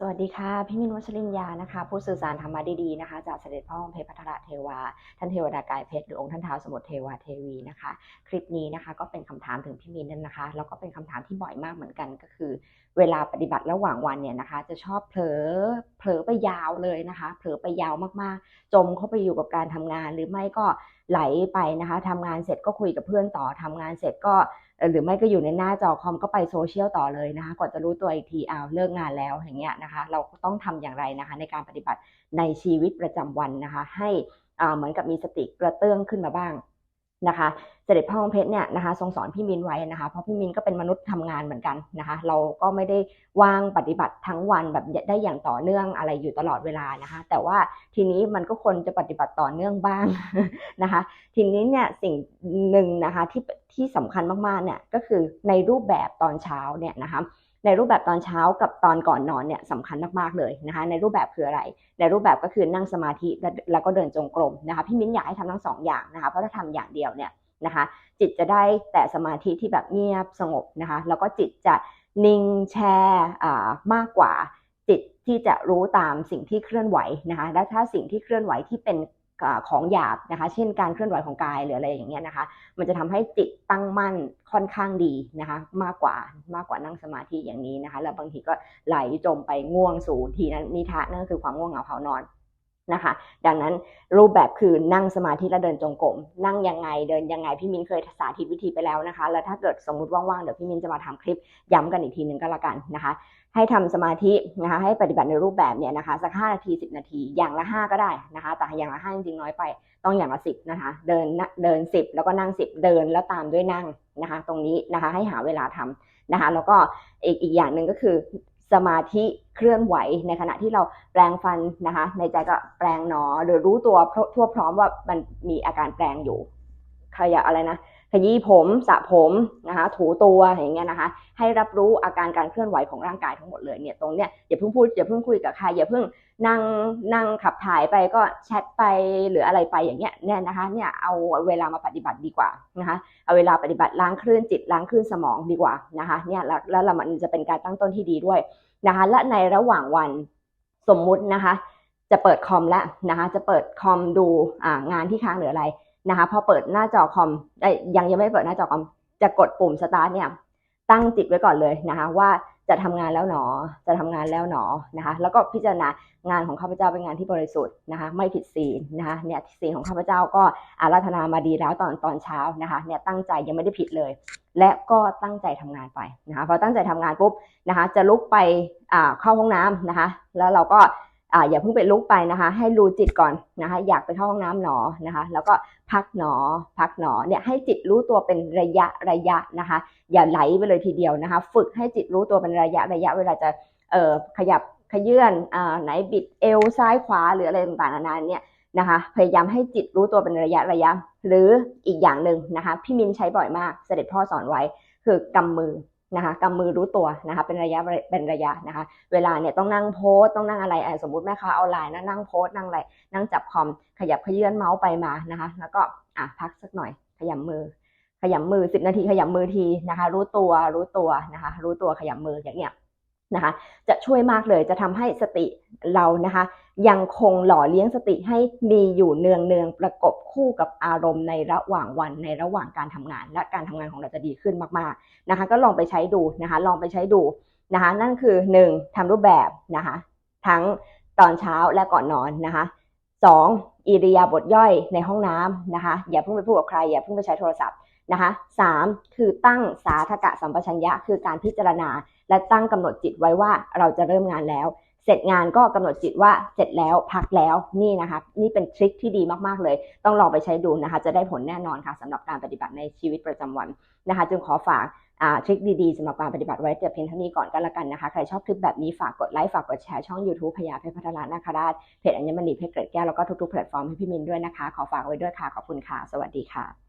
สวัสดีค่ะ พี่มินวัชรินยานะคะ ผู้สื่อสารธรรมะดีๆนะคะ จากเสด็จพ่อองค์เพชรพัทรเทวา ท่านเทวดากายเพชรหรือองค์ท่านท้าวสมุทรเทวาเทวีนะคะ คลิปนี้นะคะก็เป็นคำถามถึงพี่มินนั่นนะคะ แล้วก็เป็นคำถามที่บ่อยมากเหมือนกันก็คือ เวลาปฏิบัติระหว่างวันเนี่ยนะคะ จะชอบเผลอเผลอไปยาวเลยนะคะ เผลอไปยาวมากๆ จมเข้าไปอยู่กับการทำงาน หรือไม่ก็ไหลไปนะคะทำงานเสร็จก็คุยกับเพื่อนต่อทำงานเสร็จก็ หรือไม่ก็อยู่ในหน้าจอคอมก็ไปโซเชียลต่อเลยนะคะกว่าจะรู้ตัวอีกทีอ้าวเลิกงานแล้วอย่างเงี้ยนะคะ เราก็ต้องทำอย่างไรนะคะ ในการปฏิบัติในชีวิตประจำวันนะคะ ให้อ่าเหมือนกับมีสติกระเตื้องขึ้นมาบ้าง นะคะเสด็จพ่อองเพชรเนี่ยนะคะทรงสอนพี่มินไว้นะคะเพราะพี่มินก็เป็นมนุษย์ทำงานเหมือนกันนะคะเราก็ไม่ได้ว่างปฏิบัติทั้งวันแบบได้อย่างต่อเนื่องอะไรอยู่ตลอดเวลานะคะแต่ว่าทีนี้มันก็ควรจะปฏิบัติต่อเนื่องบ้างนะคะทีนี้เนี่ยสิ่งหนึ่งนะคะที่ที่สำคัญมากๆเนี่ยก็คือในรูปแบบตอนเช้าเนี่ยนะคะ ในรูปแบบตอนเช้ากับตอนก่อนนอนเนี่ยสำคัญมากๆเลยนะคะ ในรูปแบบคืออะไร ในรูปแบบก็คือนั่งสมาธิและแล้วก็เดินจงกรมนะคะพี่มิ้นอยากให้ทำทั้งสองอย่างนะคะเพราะถ้าทำอย่างเดียวเนี่ยนะคะ จิตจะได้แต่สมาธิที่แบบเงียบสงบนะคะ แล้วก็จิตจะนิ่งแช่มากกว่าจิตที่จะรู้ตามสิ่งที่เคลื่อนไหวนะคะ และถ้าสิ่งที่เคลื่อนไหวที่เป็น ของหยาบนะคะ เช่นการเคลื่อนไหวของกายหรืออะไรอย่างเงี้ยนะคะ มันจะทำให้จิตตั้งมั่นค่อนข้างดีนะคะ มากกว่ามากกว่านั่งสมาธิอย่างนี้นะคะ แล้วบางทีก็ไหลจมไปง่วงสู่ทีนั้นนิทะนั่นก็คือความง่วงเหงาเผานอน นะคะ ดังนั้นรูปแบบคือนั่งสมาธิและเดินจงกรมนั่งยังไงเดินยังไงพี่มินเคยสาธิตวิธีไปแล้วนะคะ แล้วถ้าเกิดสมมุติว่างๆเดี๋ยวพี่มินจะมาทำคลิปย้ำกันอีกทีหนึ่งก็แล้วกันนะคะ ให้ทำสมาธินะคะให้ปฏิบัติในรูปแบบเนี่ยนะคะสัก5นาที10นาที อย่างละ5ก็ได้นะคะ แต่อย่างละ5จริงๆน้อยไปต้องอย่างละ10นะคะ เดินเดิน10แล้วก็นั่ง10เดินแล้วตามด้วยนั่งนะคะ ตรงนี้นะคะให้หาเวลาทำนะคะ แล้วก็อีกอีกอย่างหนึ่งก็คือ สมาธิเคลื่อนไหวในขณะที่เราแปลงฟันนะคะ ในใจก็แปลงหนอ หรือรู้ตัวทั่วพร้อมว่ามันมีอาการแปลงอยู่ขยะอะไรนะ ขยี้ผมสระผมนะคะถูตัวอย่างเงี้ยนะคะ ให้รับรู้อาการการเคลื่อนไหวของร่างกายทั้งหมดเลยเนี่ยตรงเนี้ยอย่าเพิ่งพูดอย่าเพิ่งคุยกับใครอย่าเพิ่งนั่งนั่งขับถ่ายไปก็แชทไปหรืออะไรไปอย่างเงี้ยเนี่ยนะคะเนี่ยเอาเวลามาปฏิบัติดีกว่านะคะเอาเวลาปฏิบัติล้างคลื่นจิตล้างคลื่นสมองดีกว่านะคะเนี่ยแล้วแล้วมันจะเป็นการตั้งต้นที่ดีด้วยนะคะและในระหว่างวันสมมุตินะคะ จะเปิดคอมแล้วนะคะจะเปิดคอมดูงานที่ค้างหรืออะไร นะคะพอเปิดหน้าจอคอมยังยังไม่เปิดหน้าจอคอม จะกดปุ่มสตาร์ทเนี่ยตั้งจิตไว้ก่อนเลยนะคะว่าจะทำงานแล้วหนอ จะทำงานแล้วหนอนะคะ แล้วก็พิจารณางานของข้าพเจ้าเป็นงานที่บริสุทธิ์นะคะไม่ผิดศีลนะคะเนี่ยศีลของข้าพเจ้าก็อาราธนามาดีแล้วตอนตอนเช้านะคะเนี่ยตั้งใจยังไม่ได้ผิดเลย และก็ตั้งใจทำงานไปนะคะพอตั้งใจทำงานปุ๊บนะคะจะลุกไปอ่าเข้าห้องน้ำนะคะแล้วเราก็ อ่าอย่าเพิ่งไปลุกไปนะคะ ให้รู้จิตก่อนนะคะ อยากไปเข้าห้องน้ำหนอนะคะ แล้วก็พักหนอ พักหนอเนี่ยให้จิตรู้ตัวเป็นระยะระยะนะคะ อย่าไหลไปเลยทีเดียวนะคะ ฝึกให้จิตรู้ตัวเป็นระยะระยะ เวลาจะเอ่อขยับขยื่นอ่าไหนบิดเอวซ้ายขวาหรืออะไรต่างๆนานาเนี่ยนะคะ พยายามให้จิตรู้ตัวเป็นระยะระยะ หรืออีกอย่างหนึ่งนะคะ พี่มินใช้บ่อยมากเสด็จพ่อสอนไว้คือกำมือ นะคะกำมือรู้ตัวนะคะเป็นระยะเป็นระยะนะคะ เวลาเนี่ยต้องนั่งโพสต้องนั่งอะไรสมมุติแม่ค้าออนไลน์นะนั่งโพสนั่งอะไรนั่งจับคอมขยับขยื่นเมาส์ไปมานะคะ แล้วก็อะพักสักหน่อยขยำมือ ขยำมือ 10 นาทีขยำมือทีนะคะ รู้ตัวรู้ตัวนะคะ รู้ตัวขยำมืออย่างเงี้ย นะคะ จะช่วยมากเลยจะทำให้สติเรานะคะ ยังคงหล่อเลี้ยงสติให้มีอยู่เนืองเนืองประกบคู่กับอารมณ์ในระหว่างวันในระหว่างการทำงาน และการทำงานของเราจะดีขึ้นมากๆนะคะ ก็ลองไปใช้ดูนะคะ ลองไปใช้ดูนะคะ นั่นคือ 1. ทำรูปแบบนะคะ ทั้งตอนเช้าและก่อนนอนนะคะ 2. อิริยาบถย่อยในห้องน้ำนะคะ อย่าเพิ่งไปพูดกับใคร อย่าเพิ่งไปใช้โทรศัพท์ นะคะสามคือตั้งสาธกะสัมปชัญญะ คือการพิจารณา และตั้งกำหนดจิตไว้ว่าเราจะเริ่มงานแล้ว เสร็จงานก็กำหนดจิตว่าเสร็จแล้วพักแล้วนี่นะคะนี่เป็นทริคที่ดีมากๆเลย ต้องลองไปใช้ดูนะคะ จะได้ผลแน่นอนค่ะสำหรับการปฏิบัติในชีวิตประจำวันนะคะ จึงขอฝากทริคดีๆสำหรับการปฏิบัติไว้แต่เพียงเท่านี้ก่อนก็แล้วกันนะคะ ใครชอบคลิปแบบนี้ฝากกดไลค์ ฝากกดแชร์ช่อง YouTube พยาเพชรพัฒนานาคราชเพจอัญมณีเพชรเกรดแก้ว แล้วก็ทุกๆแพลตฟอร์มให้พี่มินด้วยนะคะ ขอฝากไว้ด้วยค่ะ ขอบคุณค่ะ สวัสดีค่ะ